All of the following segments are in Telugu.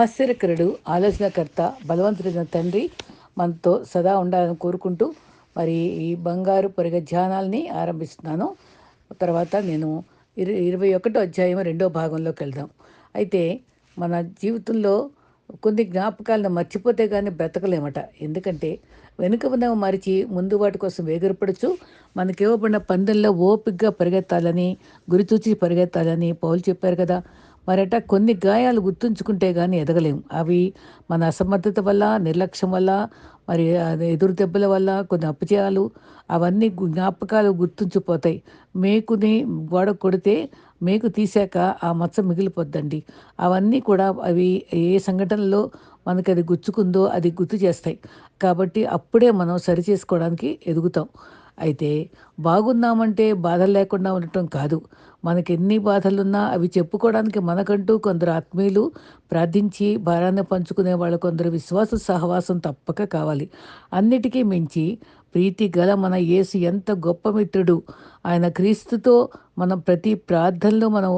ఆశ్చర్యకరుడు ఆలోచనకర్త బలవంతుడైన తండ్రి మనతో సదా ఉండాలని కోరుకుంటూ మరి ఈ బంగారు పొరగ ధ్యానాల్ని ఆరంభిస్తున్నాను. తర్వాత నేను ఇరవై ఇరవై ఒకటో అధ్యాయం రెండో భాగంలోకి వెళ్దాం. అయితే మన జీవితంలో కొన్ని జ్ఞాపకాలను మర్చిపోతే కానీ బ్రతకలేమట. ఎందుకంటే వెనుక ఉన్నవి మరిచి ముందు వాటి కోసం వేగిరపడుచు మనకి ఇవ్వబడిన పందెంలో ఓపిగ్గా పరిగెత్తాలని గురిచూచి పరిగెత్తాలని పౌలు చెప్పారు కదా. మరట కొన్ని గాయాలు గుర్తుంచుకుంటే కానీ ఎదగలేము అవి మన అసమర్థత వల్ల నిర్లక్ష్యం వల్ల మరి ఎదురు దెబ్బల వల్ల కొన్ని అపజయాలు అవన్నీ జ్ఞాపకాలు గుర్తుంచిపోతాయి. మేకుని గోడ కొడితే మేకు తీశాక ఆ మచ్చ మిగిలిపోద్దండి. అవన్నీ కూడా అవి ఏ సంఘటనలో మనకి అది గుచ్చుకుందో అది గుర్తు చేస్తాయి. కాబట్టి అప్పుడే మనం సరి చేసుకోవడానికి ఎదుగుతాం. అయితే బాగున్నామంటే బాధలు లేకుండా ఉండటం కాదు. మనకి ఎన్ని బాధలున్నా అవి చెప్పుకోవడానికి మనకంటూ కొందరు ఆత్మీయులు ప్రార్థించి భారాన్ని పంచుకునే వాళ్ళ కొందరు విశ్వాస సహవాసం తప్పక కావాలి. అన్నిటికీ మించి ప్రీతి గల మన యేసు ఎంత గొప్ప మిత్రుడు. ఆయన క్రీస్తుతో మనం ప్రతి ప్రార్థనలో మనం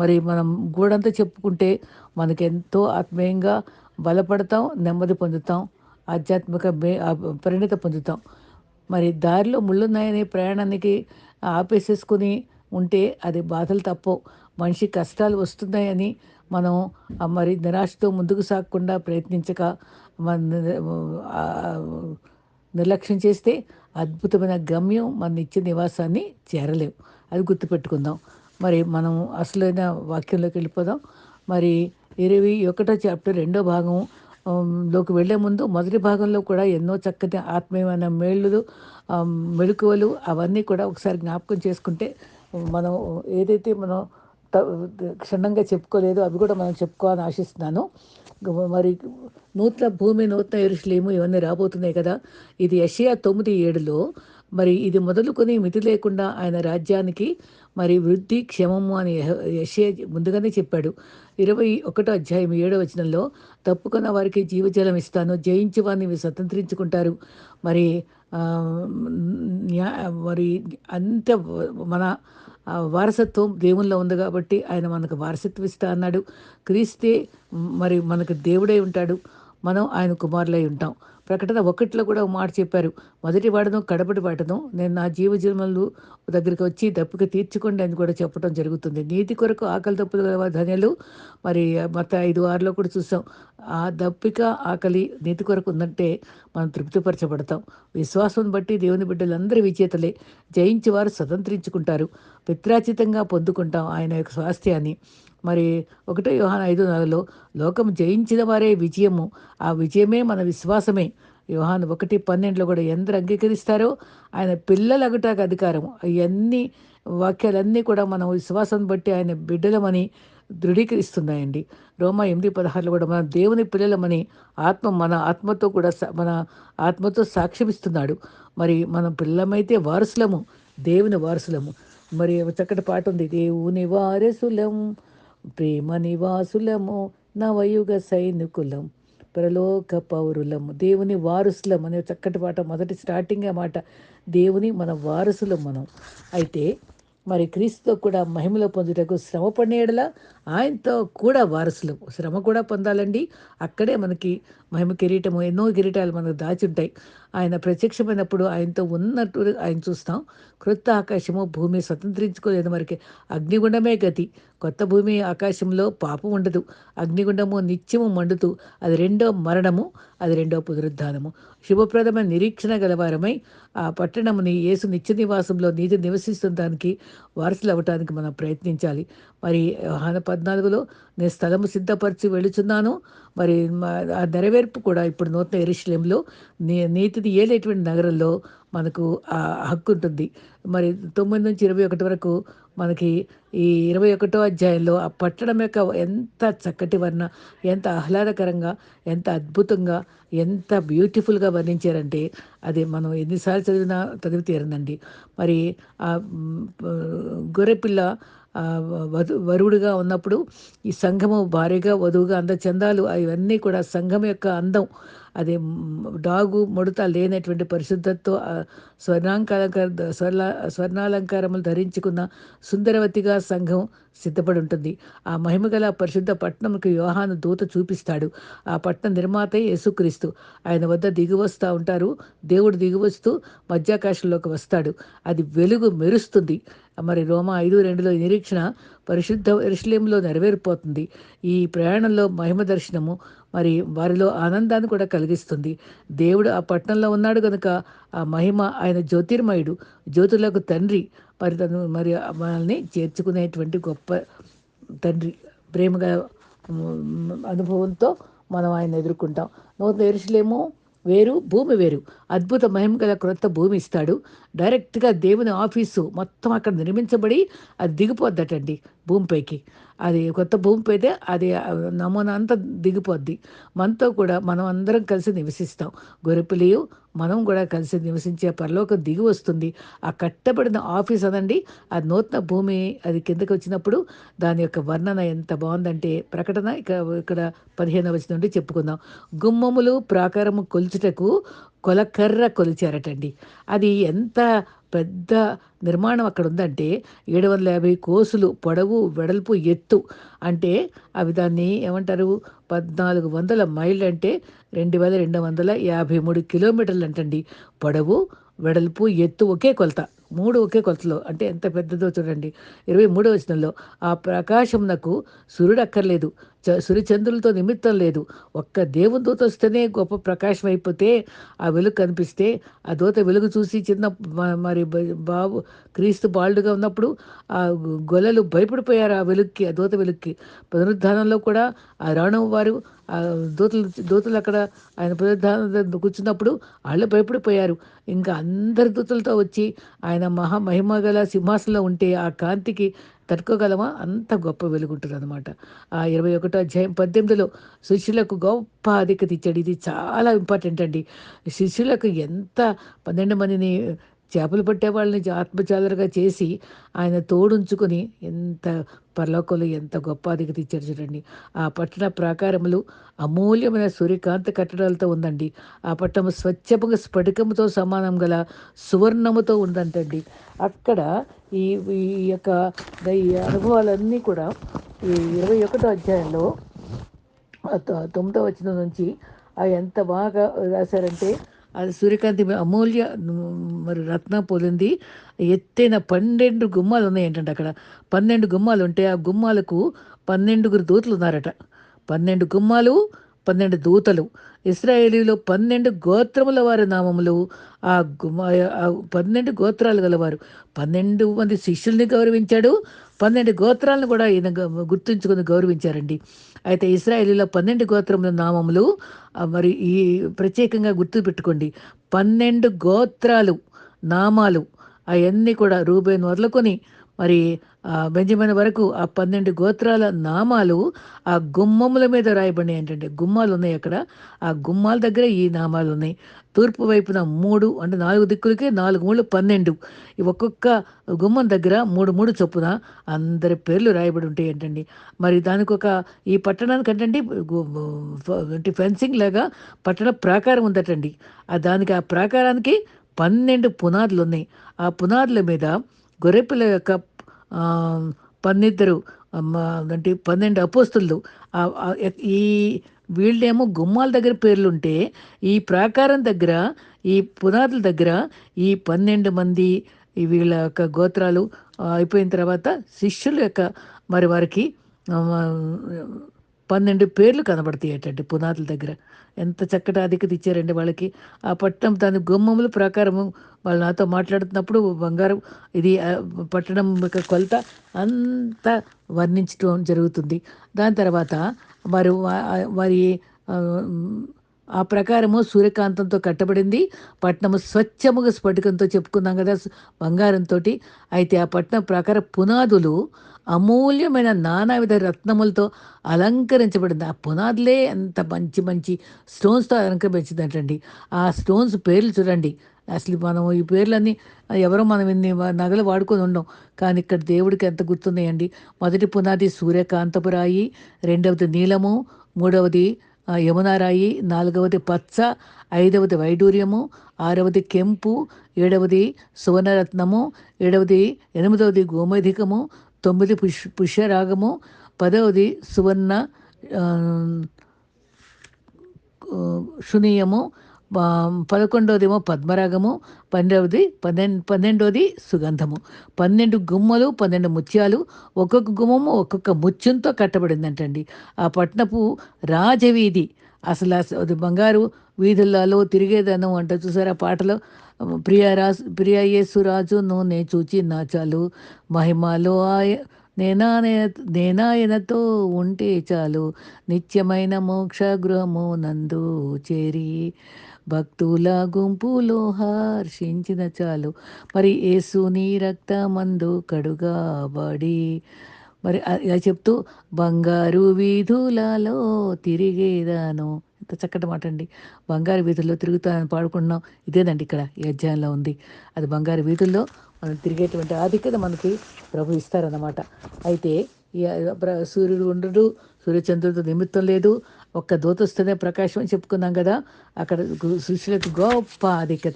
మరి మనం గూడంతా చెప్పుకుంటే మనకెంతో ఆత్మీయంగా బలపడతాం నెమ్మది పొందుతాం ఆధ్యాత్మిక మే పరిణిత పొందుతాం. మరి దారిలో ముళ్ళున్నాయని ప్రయాణానికి ఆపేసేసుకుని ఉంటే అది బాధలు తప్పవు. మనిషి కష్టాలు వస్తున్నాయని మనం మరి నిరాశతో ముందుకు సాగకుండా ప్రయత్నించక నిర్లక్ష్యం చేస్తే అద్భుతమైన గమ్యం మన నిత్య నివాసాన్ని చేరలేవు. అది గుర్తుపెట్టుకుందాం. మరి మనం అసలైన వాక్యంలోకి వెళ్ళిపోదాం. మరి ఇరవై ఒకటో చాప్టర్ రెండో భాగం లోకి వెళ్ళే ముందు మొదటి భాగంలో కూడా ఎన్నో చక్కటి ఆత్మీయమైన మేళ్ళు ఆమ్, అవన్నీ కూడా ఒకసారి జ్ఞాపకం చేసుకుంటే మనం ఏదైతే మనం త- క్షుణ్ణంగా చెప్పుకోలేదు అవి కూడా మనం చెప్పుకోవాలని ఆశిస్తున్నాను. మరి నూతన భూమి నూతన ఎరుసలేము ఇవన్నీ రాబోతున్నాయి కదా. ఇది యషయా తొమ్మిది ఏడులో మరి ఇది మొదలుకొని మితి లేకుండా ఆయన రాజ్యానికి మరి వృద్ధి క్షేమము అని యశే ముందుగానే చెప్పాడు. ఇరవై ఒకటో అధ్యాయం ఏడో వచనంలో తప్పుకున్న వారికి జీవజలం ఇస్తాను జయించి వారిని స్వతంత్రించుకుంటారు. మరి మరి అంత మన వారసత్వం దేవుల్లో ఉంది కాబట్టి ఆయన మనకు వారసత్వం ఇస్తా అన్నాడు. క్రీస్తే మరి మనకు దేవుడే ఉంటాడు. మనం ఆయన కుమారులై ఉంటాం. ప్రకటన ఒకటిలో కూడా మాట చెప్పారు. మొదటి వాడను కడపటి వాడను నేను నా జీవజన్మలు దగ్గరికి వచ్చి దప్పిక తీర్చుకోండి అని కూడా చెప్పడం జరుగుతుంది. నీతి కొరకు ఆకలి దప్పులు గల మరి మత ఐదు ఆరులో కూడా చూసాం. ఆ దప్పిక ఆకలి నీతి కొరకు ఉందంటే మనం తృప్తిపరచబడతాం. విశ్వాసం బట్టి దేవుని బిడ్డలందరి విజేతలే. జయించి వారు స్వతంత్రించుకుంటారు. పిత్రాచితంగా పొందుకుంటాం ఆయన యొక్క స్వాస్థ్యాన్ని. మరి ఒకటో యోహాన ఐదు నెలలో లోకం జయించిన వారే విజయము. ఆ విజయమే మన విశ్వాసమే. యోహాన్ ఒకటి పన్నెండులో కూడా ఎందరు అంగీకరిస్తారో ఆయన పిల్లలగుటాకు అధికారం అవన్నీ వాక్యాలన్నీ కూడా మనం విశ్వాసం బట్టి ఆయన బిడ్డలమని దృఢీకరిస్తున్నాయండి. రోమా ఎనిమిది పదహారులో కూడా మన దేవుని పిల్లలమని ఆత్మ మన ఆత్మతో కూడా సా- మన ఆత్మతో సాక్ష్యమిస్తున్నాడు. మరి మనం పిల్లమైతే వారసులము దేవుని వారసులము. మరి ఒక చక్కటి పాట ఉంది దేవుని వారసులం ప్రేమ నివాసులము నవయుగ సైనికులం ప్రలోక పౌరులము. దేవుని వారసులం అనే చక్కటి పాట మొదటి స్టార్టింగ్ మాట. దేవుని మన వారసులం మనం అయితే మరి క్రీస్తుతో కూడా మహిమలో పొందుటకు శ్రమ పడిన ఆయనతో కూడా వారసులు. శ్రమ కూడా పొందాలండి. అక్కడే మనకి మహిమ కిరీటము ఎన్నో కిరీటాలు మనకు దాచి ఉంటాయి ఆయన ప్రత్యక్షమైనప్పుడు ఆయనతో ఉన్నట్టు ఆయన చూస్తాం. క్రొత్త ఆకాశము భూమి స్వతంత్రించుకోలేదు మరికి. అగ్నిగుండమే గతి. కొత్త భూమి ఆకాశంలో పాపం ఉండదు. అగ్నిగుండము నిత్యము మండుతూ అది రెండో మరణము అది రెండో పునరుద్ధానము. శుభప్రదమైన నిరీక్షణ గలవారమై ఆ పట్టణముని యేసు నిత్య నివాసంలో నీతి నివసిస్తున్న దానికి వారసులు అవ్వటానికి మనం ప్రయత్నించాలి. మరి యోహాన పద్నాలుగులో నేను స్థలము సిద్ధపరిచి వెళుచున్నాను మరి ఆ నెరవేర్పు కూడా ఇప్పుడు నూతన ఎరుశలేంలో నీ నీతిని ఏలేటువంటి నగరంలో మనకు ఆ హక్కు ఉంటుంది. మరి తొమ్మిది నుంచి ఇరవై ఒకటి వరకు మనకి ఈ ఇరవై ఒకటో అధ్యాయంలో ఆ పట్టణం యొక్క ఎంత చక్కటి వర్ణ ఎంత ఆహ్లాదకరంగా ఎంత అద్భుతంగా ఎంత బ్యూటిఫుల్గా వర్ణించారంటే అది మనం ఎన్నిసార్లు చదివినా చదివి తీరనండి మరి ఆ గొర్రెపిల్ల వధు వరుడుగా ఉన్నప్పుడు ఈ సంఘము భారీగా వధువుగా అందచందాలు అవన్నీ కూడా సంఘం యొక్క అందం. అది డాగు ముడత లేనటువంటి పరిశుద్ధతో స్వర్ణాంకాలంకార స్వర్ణ స్వర్ణాలంకారములు ధరించుకున్న సుందరవతిగా సంఘం సిద్ధపడి ఉంటుంది ఆ మహిమగల పరిశుద్ధ పట్టణంకి యోహాను దూత చూపిస్తాడు. ఆ పట్టణ నిర్మాత యేసుక్రీస్తు. ఆయన వద్ద దిగివస్తూ ఉంటారు. దేవుడు దిగివస్తూ మధ్యాకాశంలోకి వస్తాడు. అది వెలుగు మెరుస్తుంది. మరి రోమా ఐదు రెండులో నిరీక్షణ పరిశుద్ధ ఎరుషలేంలో నెరవేరిపోతుంది. ఈ ప్రయాణంలో మహిమ దర్శనము మరి వారిలో ఆనందాన్ని కూడా కలిగిస్తుంది. దేవుడు ఆ పట్టణంలో ఉన్నాడు కనుక ఆ మహిమ ఆయన జ్యోతిర్మయుడు జ్యోతులకు తండ్రి. మరి తను మరి మనల్ని చేర్చుకునేటువంటి గొప్ప తండ్రి. ప్రేమగా అనుభవంతో మనం ఆయన ఎదుర్కొంటాం. నూతన ఎరుసలేము వేరు భూమి వేరు. అద్భుత మహిమ గల క్రొత్త భూమి ఇస్తాడు. డైరెక్ట్గా దేవుని ఆఫీసు మొత్తం అక్కడ నిర్మించబడి అది దిగిపోద్దటండి భూమిపైకి. అది కొత్త భూమిపై అయితే అది నమూనా అంతా దిగిపోద్ది. మనతో కూడా మనం అందరం కలిసి నివసిస్తాం. గొరపిలియు మనం కూడా కలిసి నివసించే పరలోకం దిగి వస్తుంది. ఆ కట్టబడిన ఆఫీస్ అనండి ఆ నూతన భూమి అది కిందకి వచ్చినప్పుడు దాని యొక్క వర్ణన ఎంత బాగుందంటే ప్రకటన ఇక ఇక్కడ పదిహేను వచ్చిన నుండి చెప్పుకుందాం. గుమ్మములు ప్రాకారము కొలుచుటకు కొలకర్ర కొలిచారటండి. అది ఎంత పెద్ద నిర్మాణం అక్కడ ఉందంటే ఏడు వందల యాభై కోసులు పొడవు వెడల్పు ఎత్తు అంటే అవి దాన్ని ఏమంటారు? పద్నాలుగు వందల మైళ్ళు అంటే రెండు వేల రెండు వందల యాభై మూడు కిలోమీటర్లు అంటండి పొడవు వెడల్పు ఎత్తు ఒకే కొలత. మూడు ఒకే కొలతలో. అంటే ఎంత పెద్దదో చూడండి. ఇరవై మూడో వచనంలో ఆ ప్రకాశమునకు సూర్యుడు అక్కర్లేదు చ సూర్యచంద్రులతో నిమిత్తం లేదు. ఒక్క దేవుని దూత వస్తేనే గొప్ప ప్రకాశం అయిపోతే ఆ వెలుగు కనిపిస్తే ఆ దూత వెలుగు చూసి చిన్న మరి బాబు క్రీస్తు బాలుడుగా ఉన్నప్పుడు ఆ గొల్లలు భయపడిపోయారు ఆ వెలుగుకి ఆ దూత వెలుగుకి. పునరుద్ధానంలో కూడా ఆ రాణం వారు ఆ దూతలు దూతలు అక్కడ ఆయన పునరుద్ధానం కూర్చున్నప్పుడు వాళ్ళు భయపడిపోయారు. ఇంకా అందరి దూతలతో వచ్చి ఆయన మహా మహిమ గల సింహాసనంలో ఉంటే ఆ కాంతికి తట్టుకోగలమా? అంత గొప్ప వెలుగుంటుంది అనమాట ఆ ఇరవై ఒకటో అధ్యాయం పద్దెనిమిదిలో శిష్యులకు గొప్ప ఆధిక్యత ఇచ్చాడు. ఇది చాలా ఇంపార్టెంట్ అండి. శిష్యులకు ఎంత పన్నెండు మందిని చేపలు పట్టే వాళ్ళని ఆత్మచాలరుగా చేసి ఆయన తోడుంచుకొని ఎంత పరలోకంలో ఎంత గొప్ప అధికత ఇచ్చారు చూడండి. ఆ పట్టణ ప్రాకారములు అమూల్యమైన సూర్యకాంత కట్టడాలతో ఉందండి. ఆ పట్టణం స్వచ్ఛముగా స్ఫటికముతో సమానం గల సువర్ణముతో ఉందంటండి. అక్కడ ఈ ఈ యొక్క ఈ అనుభవాలన్నీ కూడా ఈ ఇరవై ఒకటో అధ్యాయంలో తొ- తొమ్మిదో వచ్చిన నుంచి అవి ఎంత బాగా రాశారంటే అది సూర్యకాంతి అమూల్య మరి రత్న పొందింది ఎత్తైన పన్నెండు గుమ్మాలు ఉన్నాయంటండి అక్కడ. పన్నెండు గుమ్మాలు ఉంటే ఆ గుమ్మాలకు పన్నెండుగురు దూతలు ఉన్నారట. పన్నెండు గుమ్మాలు పన్నెండు దూతలు. ఇస్రాయేలీలో పన్నెండు గోత్రముల వారి నామములు. ఆ పన్నెండు గోత్రాలు గలవారు. పన్నెండు మంది శిష్యుల్ని గౌరవించాడు. పన్నెండు గోత్రాలను కూడా ఈయన గుర్తుంచుకుని గౌరవించారండి. అయితే ఇస్రాయేలీలో పన్నెండు గోత్రముల నామములు మరి ఈ ప్రత్యేకంగా గుర్తు పెట్టుకోండి. పన్నెండు గోత్రాలు నామాలు అవన్నీ కూడా రూబేన్ మొదలుకొని మరి బెంజమైన బెంజమిన్ వరకు ఆ పన్నెండు గోత్రాల నామాలు ఆ గుమ్మముల మీద రాయబడినాయి ఏంటంటే గుమ్మాలు ఉన్నాయి అక్కడ. ఆ గుమ్మాల దగ్గర ఈ నామాలు ఉన్నాయి. తూర్పు వైపున మూడు అంటే నాలుగు దిక్కులకి నాలుగు మూడు పన్నెండు. ఈ ఒక్కొక్క గుమ్మం దగ్గర మూడు మూడు చొప్పున అందరి పేర్లు రాయబడి ఉంటాయి ఏంటండి మరి దానికి ఒక ఈ పట్టణానికి అంటే అంటే ఫెన్సింగ్ లాగా పట్టణ ప్రాకారం ఉందటండి. ఆ దానికి ఆ ప్రాకారానికి పన్నెండు పునాదులు ఉన్నాయి. ఆ పునాదుల మీద గొర్రెపిల్ల యొక్క పన్నిద్దరు అంటే పన్నెండు అపోస్తులు. ఈ వీళ్ళేమో గుమ్మాల దగ్గర పేర్లుంటే ఈ ప్రాకారం దగ్గర ఈ పునాదుల దగ్గర ఈ పన్నెండు మంది వీళ్ళ యొక్క గోత్రాలు అయిపోయిన తర్వాత శిష్యుల యొక్క మరి వారికి పన్నెండు పేర్లు కనబడతాయి పునాదుల దగ్గర. ఎంత చక్కటి అధికత ఇచ్చారండి వాళ్ళకి. ఆ పట్టణం దాని గుమ్మముల ప్రకారము వాళ్ళు నాతో మాట్లాడుతున్నప్పుడు బంగారం ఇది పట్టణం యొక్క కొలత అంతా వర్ణించడం జరుగుతుంది. దాని తర్వాత వారు వారి ఆ, ప్రకారము సూర్యకాంతంతో కట్టబడింది. పట్నము స్వచ్ఛముగా స్ఫటికంతో చెప్పుకున్నాం కదా బంగారంతో అయితే ఆ పట్నం ప్రకార పునాదులు అమూల్యమైన నానావిధ రత్నములతో అలంకరించబడింది. ఆ పునాదులే ఎంత మంచి మంచి స్టోన్స్తో అలంకరించిందంటండి. ఆ స్టోన్స్ పేర్లు చూడండి. అసలు మనం ఈ పేర్లన్నీ ఎవరో మనం ఇన్ని నగలు వాడుకొని ఉండం. కానీ ఇక్కడ దేవుడికి ఎంత గుర్తున్నాయండి. మొదటి పునాది సూర్యకాంతపు రాయి రెండవది నీలము మూడవది యమునారాయి నాలుగవది పచ్చ ఐదవది వైడూర్యము ఆరవది కెంపు ఏడవది సువర్ణరత్నము ఏడవది ఎనిమిదవది గోమధికము తొమ్మిది పుష్ పుష్యరాగము పదవది సువర్ణ శునీయము ఆ, పదకొండవదేమో పద్మరాగము పన్నెండవది పన్నెండు పన్నెండవది సుగంధము. పన్నెండు గుమ్మలు పన్నెండు ముత్యాలు ఒక్కొక్క గుమ్మము ఒక్కొక్క ముత్యంతో కట్టబడిందంటండి. ఆ పట్నపు రాజవీధి అసలు అది బంగారు వీధులలో తిరిగేదనం అంట చూసారా పాటలో? ప్రియ రాజు ప్రియ యేసు రాజు నే చూచి నాచాలు మహిమలో ఆయ నేనాయన నేనాయనతో ఉంటే చాలు. నిత్యమైన మోక్ష గృహము నందు చేరి భక్తుల గుంపులో హర్షించిన చాలు. మరి యేసుని రక్తమందు కడుగాబడి మరి ఇలా చెప్తూ బంగారు వీధులలో తిరిగేదాను. ఎంత చక్కటి మాట అండి. బంగారు వీధుల్లో తిరుగుతానని పాడుకుంటున్నాం. ఇదేనండి ఇక్కడ ఈ అధ్యాయంలో ఉంది. అది బంగారు వీధుల్లో మనం తిరిగేటువంటి ఆధిక్యత మనకి ప్రభు ఇస్తారన్నమాట. అయితే ఈ ప్ర- సూర్యుడు ఉండడు సూర్యచంద్రుడితో నిమిత్తం లేదు. ఒక్క దూత వస్తేనే ప్రకాశం అని చెప్పుకున్నాం కదా అక్కడ గు- సృష్టిలకు గొప్ప ఆధిక్యత.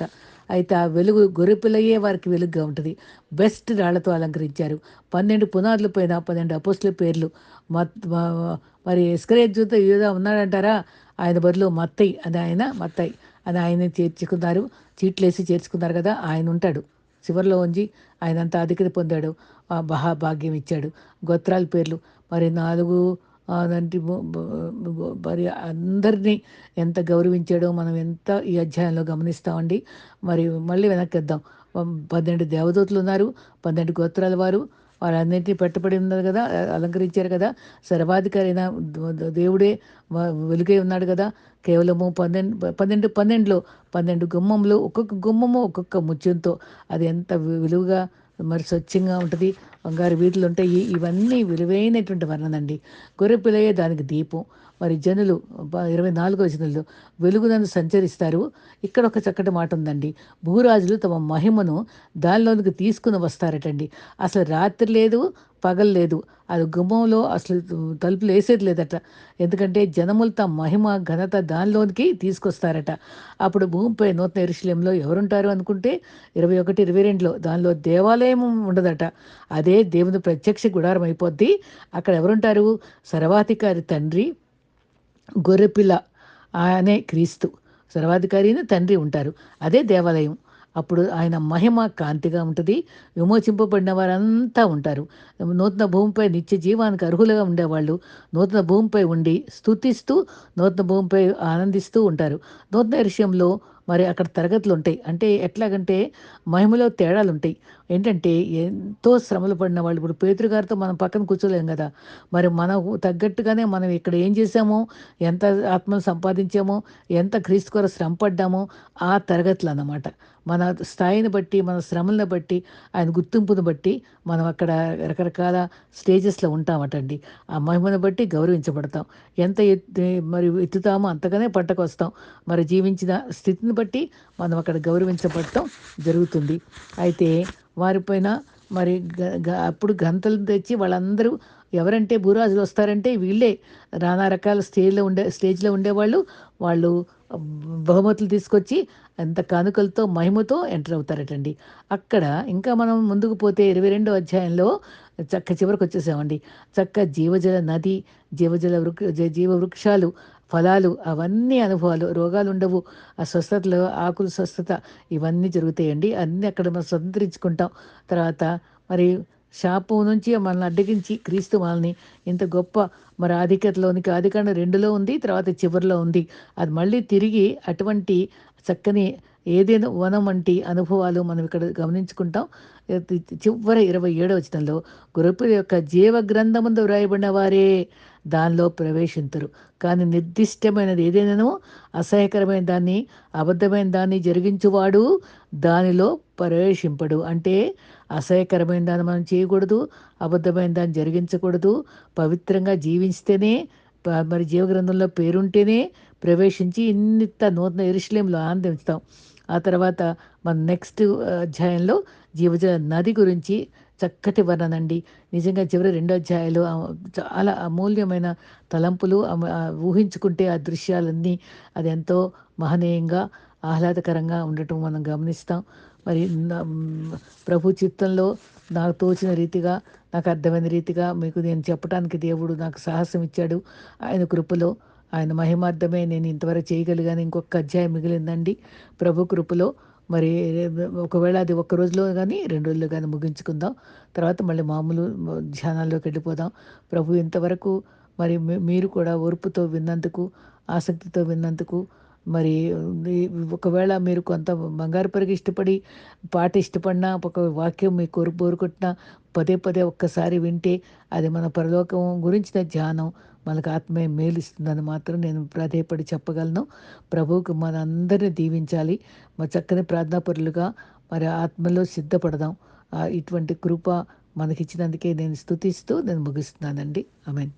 అయితే ఆ వెలుగు గొర్రెపిల్లయే వారికి వెలుగుగా ఉంటుంది. బెస్ట్ రాళ్ళతో అలంకరించారు. పన్నెండు పునాదుల పైన పన్నెండు అపోస్ల పేర్లు. మత్ మ- మరి ఎస్కరేజ్తో యూదా ఉన్నాడంటారా? ఆయన బదులు మత్తయ్య అని ఆయన మత్తయ్య అని ఆయన చేర్చుకున్నారు. చీట్లేసి చేర్చుకున్నారు కదా ఆయన ఉంటాడు. చివరిలో ఉంచి ఆయన అంత అధికత పొందాడు మహాభాగ్యం ఇచ్చాడు. గోత్రాల పేర్లు. మరి నాలుగు అలాంటి మరి అందరినీ ఎంత గౌరవించాడో మనం ఎంత ఈ అధ్యాయంలో గమనిస్తామండి. మరి మళ్ళీ వెనక్కిద్దాం. పన్నెండు దేవదూతలు ఉన్నారు పన్నెండు గోత్రాల వారు వారన్నింటినీ పెట్టబడి ఉన్నారు కదా అలంకరించారు కదా. సర్వాధికారి అయిన దేవుడే వెలుగై ఉన్నాడు కదా. కేవలము పన్నెండు పన్నెండు పన్నెండులో పన్నెండు గుమ్మంలో ఒక్కొక్క గుమ్మము ఒక్కొక్క ముత్యంతో అది ఎంత వి- విలువగా మరి స్వచ్ఛంగా ఉంటుంది బంగారు వీధులు ఉంటాయి ఇవన్నీ విలువైనటువంటి వర్ణనండి గొర్రెపిల్లయే దానికి దీపం. మరి జనులు ఇరవై నాలుగో జనులు వెలుగునను సంచరిస్తారు. ఇక్కడ ఒక చక్కటి మాట ఉందండి. భూరాజులు తమ మహిమను దానిలోనికి తీసుకుని వస్తారటండి. అసలు రాత్రి లేదు పగలు లేదు. అది గుమ్మంలో అసలు తలుపులు వేసేది లేదట. ఎందుకంటే జనములు తమ మహిమ ఘనత దానిలోనికి తీసుకొస్తారట. అప్పుడు భూమిపై నూతన ఎరుశల్యంలో ఎవరుంటారు అనుకుంటే ఇరవై ఒకటి ఇరవై రెండులో దానిలో దేవాలయం ఉండదట. అదే దేవుని ప్రత్యక్ష గుడారం అయిపోద్ది. అక్కడ ఎవరుంటారు? సర్వాధికారి తండ్రి గొర్రెపిల్ల అనే క్రీస్తు సర్వాధికారిని తండ్రి ఉంటారు. అదే దేవాలయం. అప్పుడు ఆయన మహిమ కాంతిగా ఉంటుంది. విమోచింపబడిన వారంతా ఉంటారు. నూతన భూమిపై నిత్య జీవానికి అర్హులుగా ఉండేవాళ్ళు నూతన భూమిపై ఉండి స్తుతిస్తూ నూతన భూమిపై ఆనందిస్తూ ఉంటారు. నూతన విషయంలో మరి అక్కడ తరగతులు ఉంటాయి అంటే ఎట్లాగంటే మహిమలో తేడాలు ఉంటాయి ఏంటంటే ఎంతో శ్రమలు పడిన వాళ్ళు ఇప్పుడు పేతురు గారితో మనం పక్కన కూర్చోలేం కదా. మరి మనకు తగ్గట్టుగానే మనం ఇక్కడ ఏం చేసామో ఎంత ఆత్మను సంపాదించామో? ఎంత క్రీస్తు కొర శ్రమ పడ్డామో? ఆ తరగతులు అన్నమాట మన స్థాయిని బట్టి మన శ్రమలను బట్టి ఆయన గుర్తింపును బట్టి మనం అక్కడ రకరకాల స్టేజెస్లో ఉంటామటండి. ఆ మహిమను బట్టి గౌరవించబడతాం. ఎంత ఎత్తు మరి ఎత్తుతామో అంతగానే పంటకు వస్తాం మరి జీవించిన స్థితిని బట్టి మనం అక్కడ గౌరవించబడటం జరుగుతుంది. అయితే వారిపైన మరి గ- గ- అప్పుడు గంతలు తెచ్చి వాళ్ళందరూ ఎవరంటే భూరాజులు వస్తారంటే వీళ్ళే నానా రకాల స్టేజ్లో ఉండే స్టేజ్లో ఉండేవాళ్ళు. వాళ్ళు బహుమతులు తీసుకొచ్చి అంత కానుకలతో మహిమతో ఎంటర్ అవుతారటండి. అక్కడ ఇంకా మనం ముందుకు పోతే ఇరవై రెండో అధ్యాయంలో చక్క చివరికి వచ్చేసామండి. చక్క జీవజల నది జీవజల వృక్ష జీ- జీవ వృక్షాలు ఫలాలు అవన్నీ అనుభవాలు రోగాలు ఉండవు ఆ స్వస్థతలో ఆకులు స్వస్థత ఇవన్నీ జరుగుతాయండి. అన్నీ అక్కడ మనం స్వతంత్రించుకుంటాం. తర్వాత మరి శాపం నుంచి మనల్ని అడ్డగించి క్రీస్తు మనల్ని ఇంత గొప్ప మరి ఆధిక్యతలోనికి ఆధికారం రెండులో ఉంది తర్వాత చివరిలో ఉంది. అది మళ్ళీ తిరిగి అటువంటి చక్కని ఏదైనా వనం వంటి అనుభవాలు మనం ఇక్కడ గమనించుకుంటాం. చివరి ఇరవై ఏడవ వచనంలో గురుపుల యొక్క జీవ గ్రంథముందు వ్రాయబడిన వారే దానిలో ప్రవేశించరు కానీ నిర్దిష్టమైనది ఏదైనానో అసహ్యకరమైన దాన్ని అబద్ధమైన దాన్ని జరిగించువాడు దానిలో ప్రవేశింపడు. అంటే అసహ్యకరమైన దాన్ని మనం చేయకూడదు అబద్ధమైన దాన్ని జరిగించకూడదు. పవిత్రంగా జీవిస్తేనే మరి జీవగ్రంథంలో పేరుంటేనే ప్రవేశించి ఇంత నూతన ఎరుశలేంలో ఆనందిస్తాం ఆ తర్వాత మన నెక్స్ట్ అధ్యాయంలో జీవజల నది గురించి చక్కటి వర్ణనండి. నిజంగా చివరి రెండో అధ్యాయాలు చాలా అమూల్యమైన తలంపులు ఊహించుకుంటే ఆ దృశ్యాలన్నీ అది ఎంతో మహనీయంగా ఆహ్లాదకరంగా ఉండటం మనం గమనిస్తాం. మరి ప్రభు చిత్తంలో నాకు తోచిన రీతిగా నాకు అర్థమైన రీతిగా మీకు నేను చెప్పడానికి దేవుడు నాకు సాహసం ఇచ్చాడు. ఆయన కృపలో ఆయన మహిమార్థమే నేను ఇంతవరకు చేయగలిగాను. ఇంకొక అధ్యాయం మిగిలిందండి. ప్రభు కృపలో మరి ఒకవేళ అది ఒక్క రోజులో కానీ రెండు రోజుల్లో కానీ ముగించుకుందాం. తర్వాత మళ్ళీ మామూలు ధ్యానాల్లోకి వెళ్ళిపోదాం. ప్రభు ఇంతవరకు మరి మీరు కూడా ఓర్పుతో విన్నందుకు ఆసక్తితో విన్నందుకు మరి ఒకవేళ మీరు కొంత బంగారు పరిగి ఇష్టపడి పాట ఇష్టపడినా ఒక వాక్యం మీ కోరు కోరుకుంటున్నా పదే పదే ఒక్కసారి వింటే అది మన పరలోకం గురించిన ధ్యానం. మనకు ఆత్మీయ మేలుస్తుందని మాత్రం నేను ప్రాధేయపడి చెప్పగలను. ప్రభువుకు మన దీవించాలి. మా చక్కని ప్రార్థనాపరులుగా మరి ఆత్మలో సిద్ధపడదాం. ఇటువంటి కృప మనకిచ్చినందుకే నేను స్థుతిస్తూ నేను ముగిస్తున్నానండి. I mean